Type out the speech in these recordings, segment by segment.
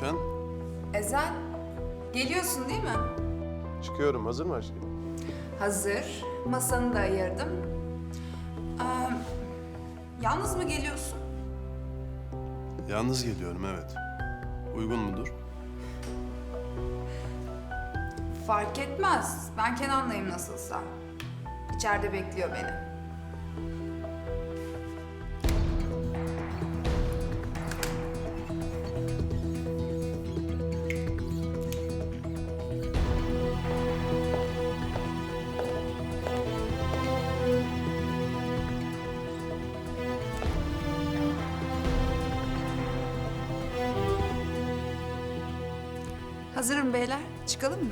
Eyşan. Ezel, geliyorsun değil mi? Çıkıyorum. Hazır mı aşkım? Hazır. Masanı da ayırdım. Ee, yalnız mı geliyorsun? Yalnız geliyorum evet. Uygun mudur? Fark etmez. Ben Kenan'layım nasılsa. İçeride bekliyor beni. Hazırım beyler. Çıkalım mı?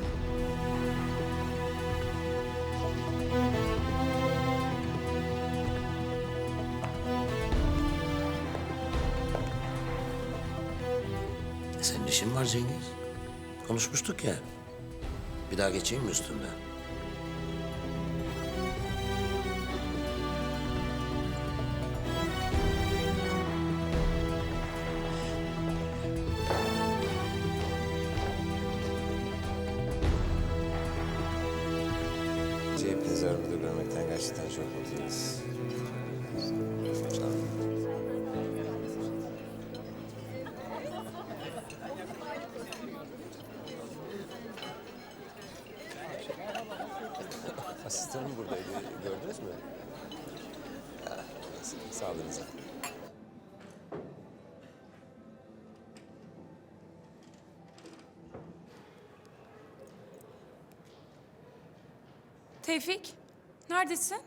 E, Senin işin var Cengiz. Konuşmuştuk ya. Bir daha geçeyim mi üstünden? Hepinizi aramızda görmekten gerçekten çok mutluyuz. Sağ. Asistanım buradaydı. Gördünüz mü? Ya, Sağlığınıza. Tevfik, neredesin?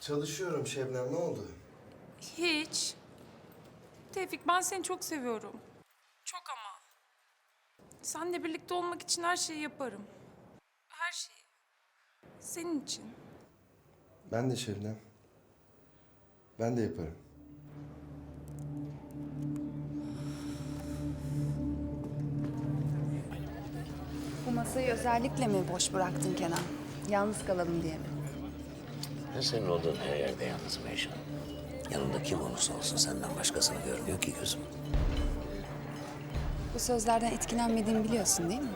Çalışıyorum Şebnem. Ne oldu? Hiç. Tevfik, ben seni çok seviyorum. Çok ama. Seninle birlikte olmak için her şeyi yaparım. Her şeyi. Senin için. Ben de Şebnem. Ben de yaparım. Bu masayı özellikle mi boş bıraktın Kenan? Yalnız kalalım diye mi? Ben senin olduğun her yerde yalnızım Eyşan. Yanımda kim olursa olsun senden başkasını görmüyor ki gözüm. Bu sözlerden etkilenmediğimi biliyorsun değil mi?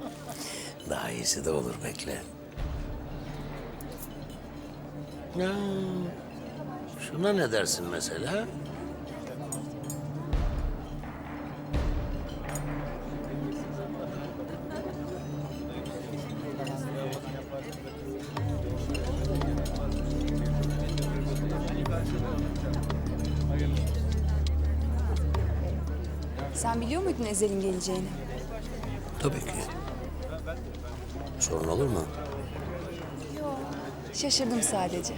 Daha iyisi de olur bekle. Ya, şuna ne dersin mesela? Sen biliyor muydun Ezel'in geleceğini? Tabii ki. Sorun olur mu? Şaşırdım sadece.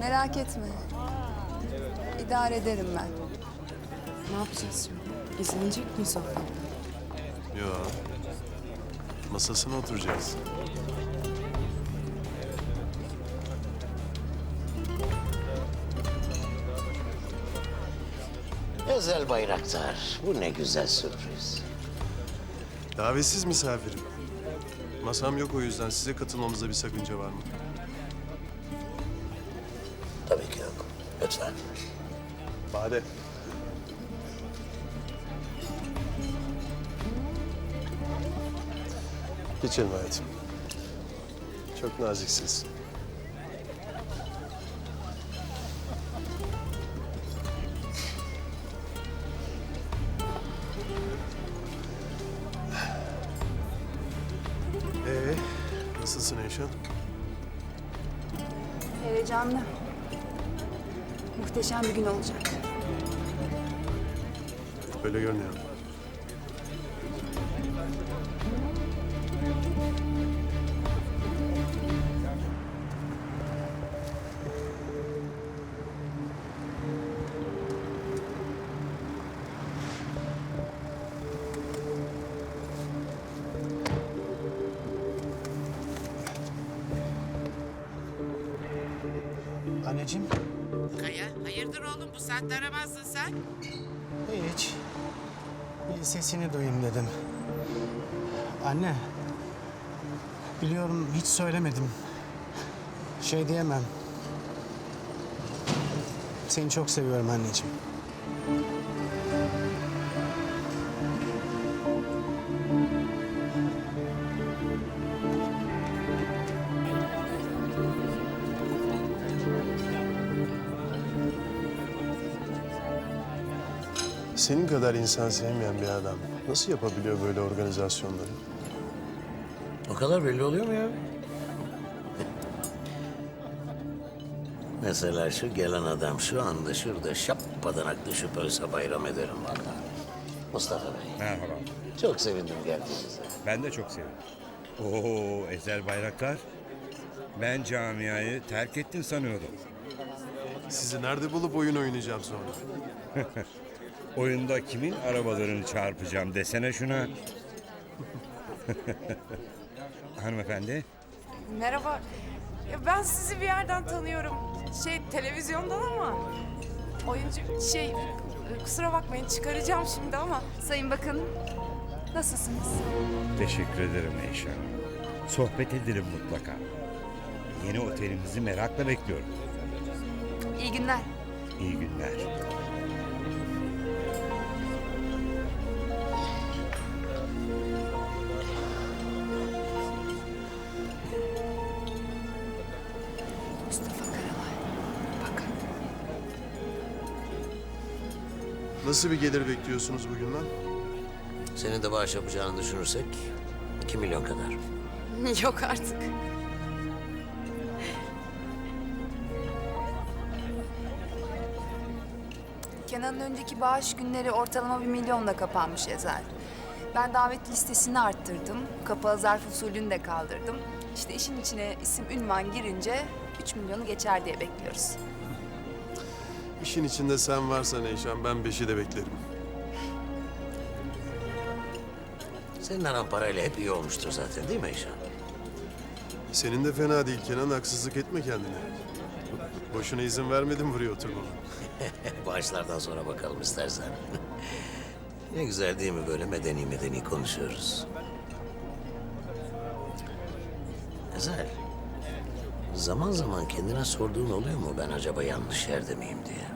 Merak etme. İdare ederim ben. Ne yapacağız şimdi? İzlenecek miyiz sofrada? Yo. Masasına oturacağız. Özel Bayraktar, bu ne güzel sürpriz. Davetsiz misafirim. Masam yok o yüzden size katılmamızda bir sakınca var mı? Tabii ki yok. Lütfen. Bade. Geçelim hayatım. Çok naziksiniz. Nasılsın Eyşan? Heyecanlı. Muhteşem bir gün olacak. Öyle görünüyor. Anneciğim, Kaya, hayırdır oğlum bu saatte aramazdın sen? hiç. Bir sesini duyayım dedim. Anne, biliyorum hiç söylemedim. Şey diyemem. Seni çok seviyorum anneciğim. Senin kadar insan sevmeyen bir adam nasıl yapabiliyor böyle organizasyonları? O kadar belli oluyor mu ya? Mesela şu gelen adam şu anda şurada şappadan düşüp ölse bayram ederim vallahi. Mustafa Bey, Merhaba. çok sevindim geldiğinize. Ben de çok sevindim. Oo Ezel Bayraktar. Ben camiayı terk ettin sanıyordum. Sizi nerede bulup oyun oynayacağım sonra? Oyunda kimin arabalarını çarpacağım desene şuna. Hanımefendi. Merhaba. Ya Ben sizi bir yerden tanıyorum. Şey televizyondan ama. Oyuncu şey kusura bakmayın çıkaracağım şimdi ama. Sayın Bakanım, nasılsınız? Teşekkür ederim Eyşan. Sohbet edelim mutlaka. Yeni otelimizi merakla bekliyorum. İyi günler. İyi günler. Nasıl bir gelir bekliyorsunuz bugünden? Senin de bağış yapacağını düşünürsek 2 milyon kadar. Yok artık. Kenan'ın önceki bağış günleri ortalama bir milyonla kapanmış Ezel. Ben davet listesini arttırdım. Kapalı zarf usulünü de kaldırdım. İşte işin içine isim ünvan girince 3 milyonu geçer diye bekliyoruz. İşin içinde sen varsan Eyşan ben beşi de beklerim. Senin aran parayla hep iyi olmuştur zaten değil mi Eyşan? Senin de fena değil Kenan haksızlık etme kendine. Boşuna izin vermedim buraya oturmama. Bağışlardan sonra bakalım istersen. ne güzel değil mi böyle medeni medeni konuşuyoruz. Ezel, zaman zaman kendine sorduğun oluyor mu ben acaba yanlış yerde miyim diye?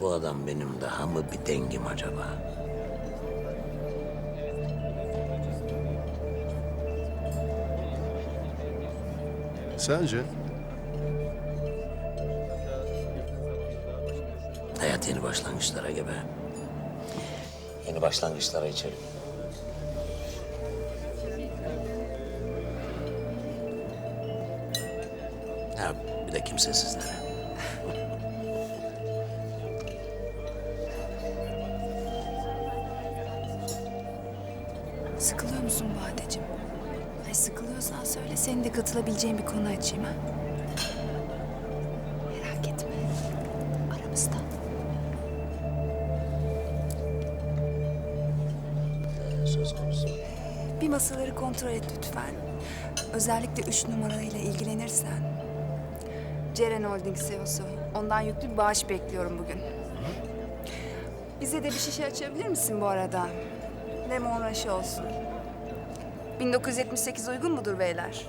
Bu adam benim daha mı bir dengim acaba? Sence? Hayat yeni başlangıçlara gebe. Yeni başlangıçlara içelim. Ha, bir de kimsesizlere. Sıkılıyor musun Badeciğim? Ay sıkılıyorsan söyle senin de katılabileceğin bir konu açayım ha. Merak etme. Aramızda. Söz konusu. Bir masaları kontrol et lütfen. Özellikle üç numarayla ilgilenirsen. Ceren Holding CEO'su. Ondan yüklü bir bağış bekliyorum bugün. Bize de bir şişe açabilir misin bu arada? Lemon raşı olsun. 1978 uygun mudur beyler?